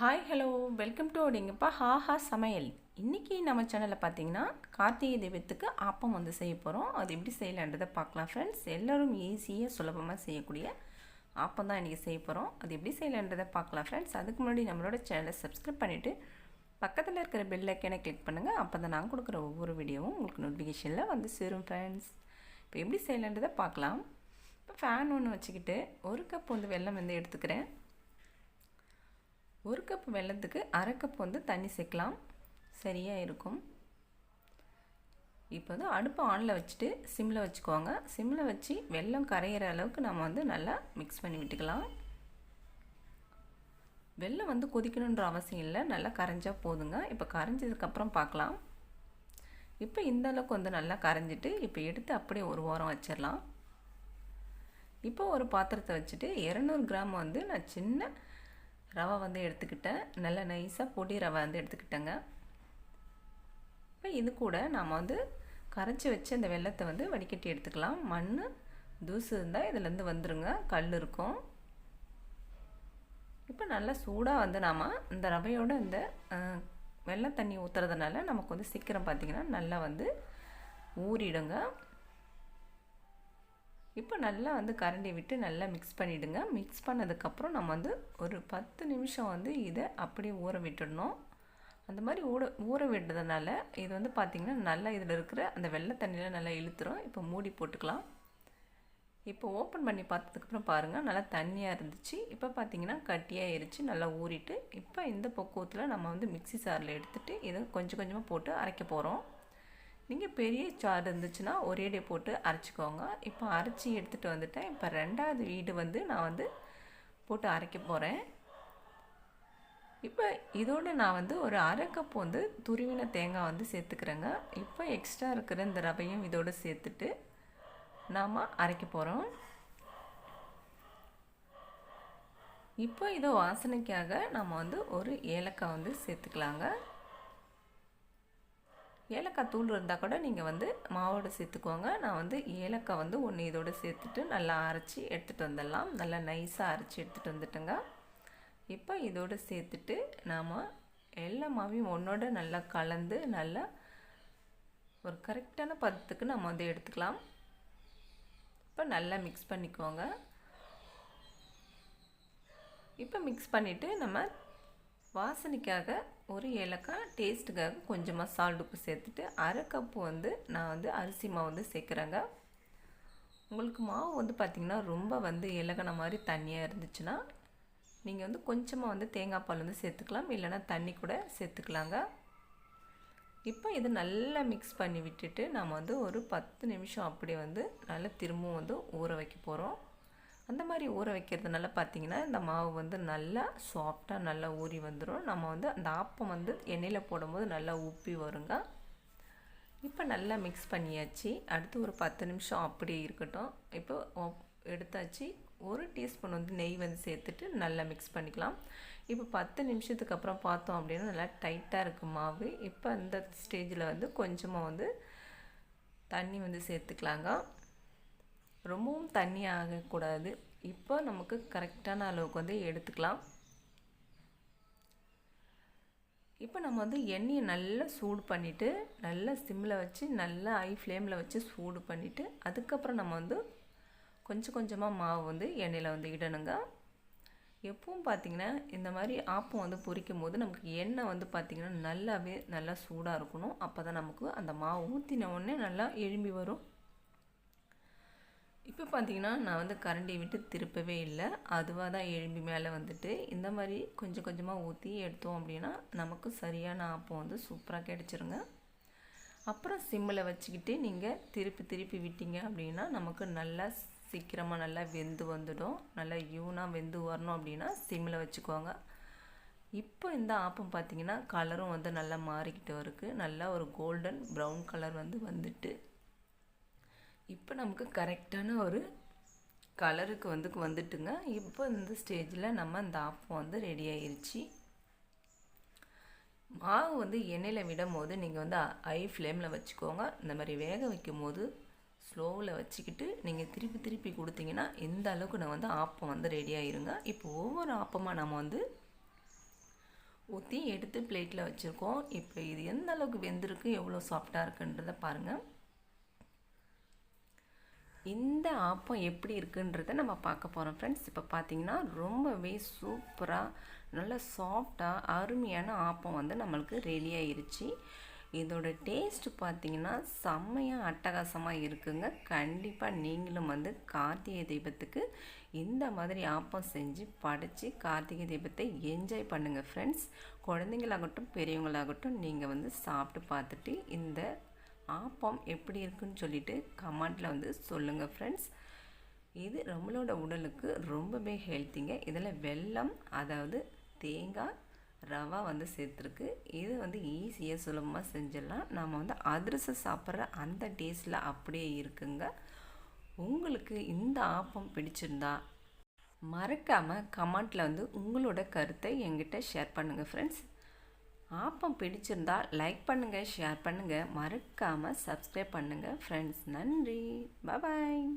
Hi hello welcome to அப்படிங்கப்பா ஹா ஹா சமையல் இன்றைக்கி நம்ம சேனலில் பார்த்தீங்கன்னா கார்த்திகை தெய்வத்துக்கு ஆப்பம் வந்து செய்ய போகிறோம் அது எப்படி செய்யலான்றதை பார்க்கலாம் ஃப்ரெண்ட்ஸ் எல்லோரும் ஈஸியாக சுலபமாக செய்யக்கூடிய ஆப்பம் தான் இன்றைக்கி செய்ய போகிறோம் அது எப்படி செய்யலான்றதை பார்க்கலாம் ஃப்ரெண்ட்ஸ் அதுக்கு முன்னாடி நம்மளோட சேனலை சப்ஸ்கிரைப் பண்ணிவிட்டு பக்கத்தில் இருக்கிற பெல் ஐக்கனை கிளிக் பண்ணுங்கள் அப்போ தான் நான் கொடுக்குற ஒவ்வொரு வீடியோவும் உங்களுக்கு நோட்டிஃபிகேஷனில் வந்து சேரும் ஃப்ரெண்ட்ஸ் இப்போ எப்படி செய்யலான்றதை பார்க்கலாம். இப்போ ஃபேன் ஒன்று வச்சுக்கிட்டு ஒரு கப் வந்து வெள்ளம் வந்து எடுத்துக்கிறேன். ஒரு கப் வெள்ளத்துக்கு அரை கப் வந்து தண்ணி சேர்க்கலாம். சரியாக இருக்கும். இப்போ வந்து அடுப்பை ஆனில் வச்சுட்டு சிம்மில் வச்சுக்கோங்க. சிம்மில் வச்சு வெல்லம் கரையிற அளவுக்கு நம்ம வந்து நல்லா மிக்ஸ் பண்ணி விட்டுக்கலாம். வெள்ளம் வந்து கொதிக்கணுன்ற அவசியம் இல்லை. நல்லா கரைஞ்சால் போதுங்க. இப்போ கரைஞ்சதுக்கப்புறம் பார்க்கலாம். இப்போ இந்த அளவுக்கு வந்து நல்லா கரைஞ்சிட்டு இப்போ எடுத்து அப்படியே ஒரு வாரம் வச்சிடலாம். இப்போ ஒரு பாத்திரத்தை வச்சுட்டு இரநூறு கிராம் வந்து நான் சின்ன ரவை வந்து எடுத்துக்கிட்டேன். நல்ல நைஸாக பொடி ரவை வந்து எடுத்துக்கிட்டேங்க. இப்போ இது கூட நாம் வந்து கரைச்சி வச்சு அந்த வெள்ளத்தை வந்து வடிகட்டி எடுத்துக்கலாம். மண் தூசு இருந்தால் இதுலேருந்து வந்துருங்க. கல் இருக்கும். இப்போ நல்லா சூடாக வந்து நாம் இந்த ரவையோட இந்த வெள்ளை தண்ணி ஊற்றுறதுனால நமக்கு வந்து சீக்கிரம் பார்த்திங்கன்னா நல்லா வந்து ஊறிடுங்க. இப்போ நல்லா வந்து கரண்டி விட்டு நல்லா மிக்ஸ் பண்ணிவிடுங்க மிக்ஸ் பண்ணதுக்கப்புறம் நம்ம வந்து ஒரு பத்து நிமிஷம் வந்து இதை அப்படியே ஊற விட்டுடணும். அந்த மாதிரி ஊற ஊற விடுறதுனால இது வந்து பார்த்திங்கன்னா நல்லா இதில் இருக்கிற அந்த வெள்ளை தண்ணியில் நல்லா இழுத்துரும். இப்போ மூடி போட்டுக்கலாம். இப்போ ஓப்பன் பண்ணி பார்த்ததுக்கப்புறம் பாருங்கள் நல்லா தண்ணியாக இருந்துச்சு. இப்போ பார்த்திங்கன்னா கட்டியாக இருச்சு நல்லா ஊறிட்டு இப்போ இந்த பக்குவத்தில் நம்ம வந்து மிக்சி சாரில் எடுத்துகிட்டு இதை கொஞ்சம் கொஞ்சமாக போட்டு அரைக்க போகிறோம் நீங்கள் பெரிய சாறு இருந்துச்சுன்னா ஒரேடே போட்டு அரைச்சிக்கோங்க. இப்போ அரைச்சி எடுத்துகிட்டு வந்துட்டேன். இப்போ ரெண்டாவது வீடு வந்து நான் வந்து போட்டு அரைக்க போகிறேன் இப்போ இதோடு நான் வந்து ஒரு அரை கப் வந்து துருவின தேங்காய் வந்து சேர்த்துக்கிறேங்க. இப்போ எக்ஸ்ட்ரா இருக்கிற இந்த ரவையும் இதோடு சேர்த்துட்டு நாம் அரைக்க போகிறோம் இப்போ இதோ வாசனைக்காக நம்ம வந்து ஒரு ஏலக்காய் வந்து சேர்த்துக்கலாங்க. ஏலக்காய் தூள் இருந்தால் கூட நீங்கள் வந்து மாவோடு சேர்த்துக்கோங்க. நான் வந்து ஏலக்காய் வந்து ஒன்று இதோடு சேர்த்துட்டு நல்லா அரைச்சி எடுத்துகிட்டு வந்துடலாம். நல்லா நைஸாக அரைச்சி எடுத்துகிட்டு வந்துட்டேங்க. இப்போ இதோடு சேர்த்துட்டு நாம் எல்லா மாவையும் ஒன்றோட நல்லா கலந்து நல்லா ஒரு கரெக்டான பதத்துக்கு நம்ம வந்து எடுத்துக்கலாம். இப்போ நல்லா மிக்ஸ் பண்ணிக்கோங்க. இப்போ மிக்ஸ் பண்ணிவிட்டு நம்ம வாசனைக்காக ஒரு ஏலக்காய் டேஸ்ட்டுக்காக கொஞ்சமாக சால்ட் உப்பு சேர்த்துட்டு அரை கப்பு வந்து நான் வந்து அரிசி மாவு வந்து சேர்க்குறேங்க. உங்களுக்கு மாவு வந்து பார்த்திங்கன்னா ரொம்ப வந்து இலகன மாதிரி தண்ணியாக இருந்துச்சுன்னா நீங்கள் வந்து கொஞ்சமாக வந்து தேங்காய் பால் வந்து சேர்த்துக்கலாம் இல்லைனா தண்ணி கூட சேர்த்துக்கலாங்க. இப்போ இது நல்லா மிக்ஸ் பண்ணி விட்டுட்டு நம்ம வந்து ஒரு பத்து நிமிஷம் அப்படியே வந்து நல்லா திரும்பவும் வந்து ஊற வைக்க போகிறோம் அந்த மாதிரி ஊற வைக்கிறதுனால பார்த்திங்கன்னா இந்த மாவு வந்து நல்லா சாஃப்டாக நல்லா ஊறி வந்துடும் நம்ம வந்து அந்த ஆப்பம் வந்து எண்ணெயில் போடும்போது நல்லா உப்பி வருங்க. இப்போ நல்லா மிக்ஸ் பண்ணியாச்சு. அடுத்து ஒரு பத்து நிமிஷம் அப்படியே இருக்கட்டும். இப்போ எடுத்தாச்சு. ஒரு டீஸ்பூன் வந்து நெய் வந்து சேர்த்துட்டு நல்லா மிக்ஸ் பண்ணிக்கலாம். இப்போ பத்து நிமிஷத்துக்கு அப்புறம் பார்த்தோம் அப்படின்னா நல்லா டைட்டாக இருக்குது மாவு. இப்போ அந்த ஸ்டேஜில் வந்து கொஞ்சமாக வந்து தண்ணி வந்து சேர்த்துக்கலாங்க. ரொம்பவும் தண்ணி ஆகக்கூடாது. இப்போ நமக்கு கரெக்டான அளவுக்கு வந்து எடுத்துக்கலாம். இப்போ நம்ம வந்து எண்ணெயை நல்லா சூடு பண்ணிவிட்டு நல்லா சிம்மில் வச்சு நல்லா ஹை ஃப்ளேமில் வச்சு சூடு பண்ணிவிட்டு அதுக்கப்புறம் நம்ம வந்து கொஞ்சம் கொஞ்சமாக மாவு வந்து எண்ணெயில் வந்து இடணுங்க. எப்பவும் பார்த்திங்கன்னா இந்த மாதிரி ஆப்பம் வந்து பொரிக்கும் போது நமக்கு எண்ணெய் வந்து பார்த்திங்கன்னா நல்லாவே நல்லா சூடாக இருக்கணும். அப்போ தான் நமக்கு அந்த மாவு ஊற்றின உடனே நல்லா எழும்பி வரும். இப்போ பார்த்தீங்கன்னா நான் வந்து கரண்டியை விட்டு திருப்பவே இல்லை. அதுவாக தான் எழும்பி மேலே வந்துட்டு. இந்த மாதிரி கொஞ்சம் கொஞ்சமாக ஊற்றி எடுத்தோம் அப்படின்னா நமக்கு சரியான ஆப்பம் வந்து சூப்பராக கிடச்சிருங்க. அப்புறம் சிம்மில் வச்சுக்கிட்டு நீங்கள் திருப்பி திருப்பி விட்டீங்க அப்படின்னா நமக்கு நல்லா சீக்கிரமாக நல்லா வெந்து வந்துடும். நல்லா யூனாக வெந்து வரணும் அப்படின்னா சிம்மில் வச்சுக்கோங்க. இப்போ இந்த ஆப்பம் பார்த்திங்கன்னா கலரும் வந்து நல்லா மாறிக்கிட்டு இருக்குது நல்லா ஒரு கோல்டன் ப்ரௌன் கலர் வந்து வந்துட்டு நமக்கு கரெக்டான ஒரு கலருக்கு வந்து வந்துட்டுங்க. இப்போ இந்த ஸ்டேஜில் நம்ம இந்த ஆப்பம் வந்து ரெடி ஆயிடுச்சு மாவு வந்து எண்ணெயில் விடும் போது நீங்கள் வந்து ஹை ஃப்ளேமில் வச்சுக்கோங்க. இந்த மாதிரி வேக வைக்கும் போது ஸ்லோவில் வச்சுக்கிட்டு நீங்கள் திருப்பி திருப்பி கொடுத்தீங்கன்னா இந்த அளவுக்கு நான் வந்து ஆப்பம் வந்து ரெடி ஆயிருங்க. இப்போ ஒவ்வொரு ஆப்பமாக நம்ம வந்து ஊற்றி எடுத்து பிளேட்டில் வச்சுருக்கோம். இப்போ இது எந்த அளவுக்கு வெந்திருக்கு எவ்வளோ சாஃப்டாக இருக்குன்றதை பாருங்கள் இந்த ஆப்பம் எப்படி இருக்குன்றத நம்ம பார்க்க போகிறோம் ஃப்ரெண்ட்ஸ் இப்போ பார்த்தீங்கன்னா ரொம்பவே சூப்பராக நல்ல சாஃப்டாக அருமையான ஆப்பம் வந்து நம்மளுக்கு ரெடி ஆயிருச்சு. இதோட டேஸ்ட் பார்த்தீங்கன்னா செம்மையாக அட்டகாசமாக இருக்குங்க. கண்டிப்பாக நீங்களும் வந்து கார்த்திகை தீபத்துக்கு இந்த மாதிரி ஆப்பம் செஞ்சு படைச்சி கார்த்திகை தீபத்தை என்ஜாய் பண்ணுங்கள் ஃப்ரெண்ட்ஸ் குழந்தைங்களாகட்டும் பெரியவங்களாகட்டும் நீங்கள் வந்து சாப்பிட்டு பார்த்துட்டு இந்த ஆப்பம் எப்படி இருக்குன்னு சொல்லிட்டு கமெண்ட்டில் வந்து சொல்லுங்கள் ஃப்ரெண்ட்ஸ் இது நம்மளோட உடலுக்கு ரொம்பவே ஹெல்த்திங்க இதில் வெல்லம் அதாவது தேங்காய் ரவா வந்து சேர்த்துருக்கு. இது வந்து ஈஸியாக சுலபமாக செஞ்சிடலாம். நம்ம வந்து அதிரசம் சாப்பிட்ற அந்த டேஸ்ட்டில் அப்படியே இருக்குங்க. உங்களுக்கு இந்த ஆப்பம் பிடிச்சிருந்தா மறக்காமல் கமெண்ட்டில் வந்து உங்களோட கருத்தை எங்கிட்ட ஷேர் பண்ணுங்கள் ஃப்ரெண்ட்ஸ் ஆப்பம் பிடிச்சிருந்தால் லைக் பண்ணுங்கள் ஷேர் பண்ணுங்கள் மறக்காமல் சப்ஸ்கிரைப் பண்ணுங்கள் ஃப்ரெண்ட்ஸ் நன்றி. பாய்